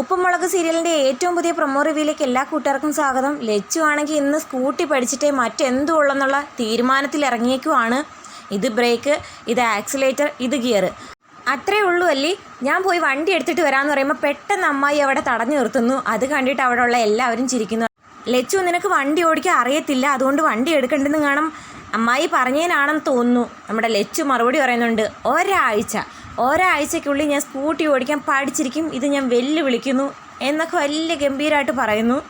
ഉപ്പുമുളക് സീരിയലിന്റെ ഏറ്റവും പുതിയ പ്രൊമോ റിവ്യൂയിലേക്ക് എല്ലാ കൂട്ടുകാർക്കും സ്വാഗതം. ലച്ചു ആണെങ്കിൽ ഇന്ന് സ്കൂട്ടി പഠിച്ചിട്ടേ മറ്റെന്തും ഉള്ളെന്നുള്ള തീരുമാനത്തിൽ ഇറങ്ങിയേക്കുവാണ്. ഇത് ബ്രേക്ക് ഇത് ആക്സിലേറ്റർ ഇത് ഗിയർ അത്രേ ഉള്ളൂ അല്ലേ. ഞാൻ പോയി വണ്ടി എടുത്തിട്ട് വരാമെന്ന് പറയുമ്പോൾ പെട്ടെന്ന് അമ്മായി അവിടെ തടഞ്ഞു നിർത്തുന്നു. അത് കണ്ടിട്ട് അവിടെ ഉള്ള എല്ലാവരും ചിരിക്കുന്നു. ലച്ചു നിനക്ക് വണ്ടി ഓടിക്കാൻ അറിയത്തില്ല. അതുകൊണ്ട് വണ്ടി എടുക്കേണ്ടെന്ന് കാണാം. അമ്മായി പറഞ്ഞതിനാണെന്ന് തോന്നുന്നു. നമ്മുടെ ലച്ചു മറുപടി പറയുന്നുണ്ട്. ഒരാഴ്ച. ഒരാഴ്ചയ്ക്കുള്ളിൽ ഞാൻ സ്കൂട്ടി ഓടിക്കാൻ പഠിച്ചിരിക്കും. ഇത് ഞാൻ വെല്ലുവിളിക്കുന്നു എന്നൊക്കെ വലിയ ഗംഭീരമായിട്ട് പറയുന്നു.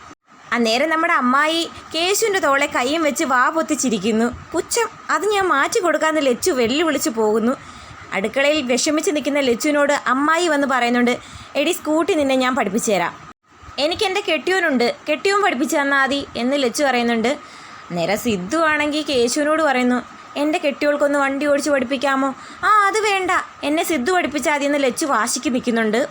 അന്നേരം നമ്മുടെ അമ്മായി കേശുവിന്റെ തോളെ കൈയും വെച്ച് വാ പൊത്തിച്ചിരിക്കുന്നു. പുച്ഛം അത് ഞാൻ മാറ്റി കൊടുക്കാമെന്ന് ലച്ചു വെല്ലുവിളിച്ച് പോകുന്നു. അടുക്കളയിൽ വിഷമിച്ച് നിൽക്കുന്ന ലച്ചുവിനോട് അമ്മായി വന്ന് പറയുന്നുണ്ട് എടി സ്കൂട്ടി നിന്നെ ഞാൻ പഠിപ്പിച്ചു തരാം എനിക്ക് എന്റെ കെട്ടിയോനുണ്ട് കെട്ടിയോൻ പഠിപ്പിച്ചു തന്നാൽ മതി എന്ന് ലച്ചു പറയുന്നുണ്ട്. നേരെ സിദ്ധു ആണെങ്കിൽ കേശുവിനോട് പറയുന്നു എന്റെ കെട്ടിയോൾക്കൊന്ന് വണ്ടി ഓടിച്ച് പഠിപ്പിക്കാമോ? ആ അത് വേണ്ട. എന്നെ സിദ്ധു പഠിപ്പിച്ചാൽ അതിൽ നിന്ന് ലച്ചു വാശിക്ക് നിൽക്കുന്നുണ്ട്.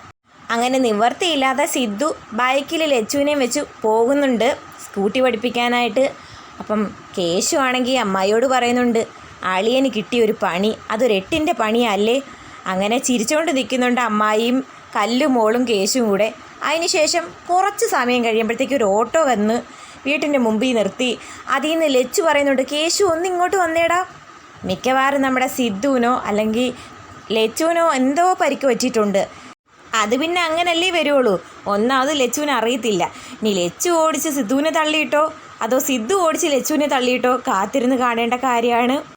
അങ്ങനെ നിവർത്തിയില്ലാതെ സിദ്ധു ബൈക്കിൽ ലച്ചുവിനെയും വെച്ച് പോകുന്നുണ്ട് സ്കൂട്ടി പഠിപ്പിക്കാനായിട്ട്. അപ്പം കേശു ആണെങ്കിൽ അമ്മായിയോട് പറയുന്നുണ്ട് അളിയന് കിട്ടിയൊരു പണി അതൊരു എട്ടിന്റെ പണിയല്ലേ? അങ്ങനെ ചിരിച്ചുകൊണ്ട് നിൽക്കുന്നുണ്ട് അമ്മായിയും കല്ലും മോളും കേശും കൂടെ. അതിനുശേഷം കുറച്ച് സമയം കഴിയുമ്പോഴത്തേക്ക് ഒരു ഓട്ടോ വന്ന് വീട്ടിന്റെ മുമ്പിൽ നിർത്തി. അതിൽ നിന്ന് ലച്ചു പറയുന്നുണ്ട് കേശു ഒന്ന് ഇങ്ങോട്ട് വന്നേടാ. മിക്കവാറും നമ്മുടെ സിദ്ധുവിനോ അല്ലെങ്കിൽ ലച്ചുവിനോ എന്തോ പരിക്ക് പറ്റിയിട്ടുണ്ട്. അത് പിന്നെ അങ്ങനല്ലേ വരുള്ളൂ ഒന്നാമത് ലച്ചുവിനെ അറിയത്തില്ല. ഇനി ലച്ചു ഓടിച്ച് സിദ്ധുവിനെ തള്ളിയിട്ടോ? അതോ സിദ്ധു ഓടിച്ച് ലച്ചുവിനെ തള്ളിയിട്ടോ? കാത്തിരുന്ന് കാണേണ്ട കാര്യമാണ്.